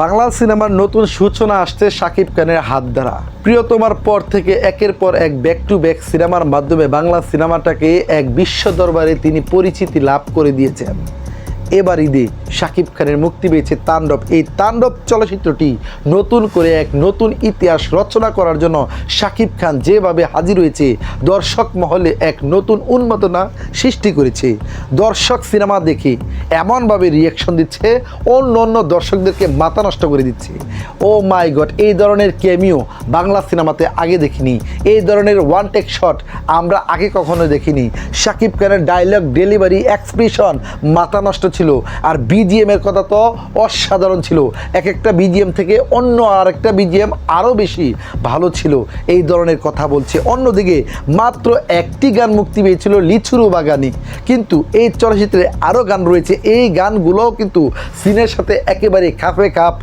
বাংলা সিনেমার নতুন সূচনা আসছে সাকিব খানের হাত দ্বারা। প্রিয়তমার পর থেকে একের পর এক ব্যাক টু ব্যাক সিনেমার মাধ্যমে বাংলা সিনেমাটাকে এক বিশ্ব দরবারে তিনি পরিচিতি লাভ করে দিয়েছেন। এবার ঈদে শাকিব খানের মুক্তি পেয়েছে তাণ্ডব। এই তাণ্ডব চলচ্চিত্রটি নতুন করে এক নতুন ইতিহাস রচনা করার জন্য শাকিব খান যেভাবে হাজির হয়েছে, দর্শক মহলে এক নতুন উন্মাদনা সৃষ্টি করেছে। দর্শক সিনেমা দেখে এমনভাবে রিয়াকশন দিচ্ছে, অন্য অন্য দর্শকদেরকে মাথা নষ্ট করে দিচ্ছে। ও মাই গড, এই ধরনের ক্যামিও বাংলা সিনেমাতে আগে দেখিনি। এই ধরনের ওয়ান টেক শট আমরা আগে কখনো দেখিনি। শাকিব খানের ডায়লগ ডেলিভারি এক্সপ্রেশন মাথা নষ্ট ছিল। আর বিজিএম এর কথা তো অসাধারণ ছিল। এক একটা বিজিএম থেকে অন্য আর একটা বিজিএম আরও বেশি ভালো ছিল। এই ধরনের কথা বলছে। অন্যদিকে মাত্র একটি গান মুক্তি পেয়েছিল লিচুরু বাগানি কিন্তু এই চলচ্চিত্রে আরও গান রয়েছে। এই গানগুলোও কিন্তু সিনের সাথে একেবারে খাপে খাপ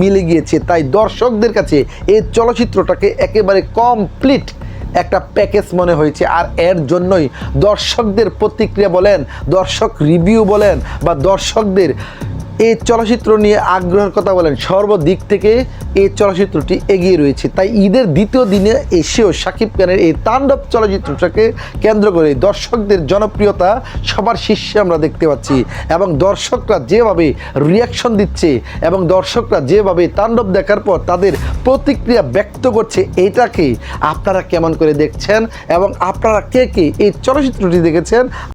মিলে গিয়েছে। তাই দর্শকদের কাছে এই চলচ্চিত্রটাকে একেবারে কমপ্লিট একটা প্যাকেজ মনে হয়েছে। আর এর জন্যই দর্শকদের প্রতিক্রিয়া বলেন, দর্শক রিভিউ বলেন বা দর্শকদের এই চলচ্চিত্র নিয়ে আগ্রহের কথা বলেন, সর্বদিক থেকে এই চলচ্চিত্রটি এগিয়ে রয়েছে। তাই ঈদের দ্বিতীয় দিনে এসেও শাকিব খানের এই তাণ্ডব চলচ্চিত্রটাকে কেন্দ্র করে দর্শকদের জনপ্রিয়তা সবার শীর্ষে আমরা দেখতে পাচ্ছি এবং দর্শকরা যেভাবে রিয়াকশন দিচ্ছে এবং দর্শকরা যেভাবে তাণ্ডব দেখার পর তাদের প্রতিক্রিয়া ব্যক্ত করছে, এটাকে আপনারা কেমন করে দেখছেন এবং আপনারা কে কে এই চলচ্চিত্রটি দেখেছেন?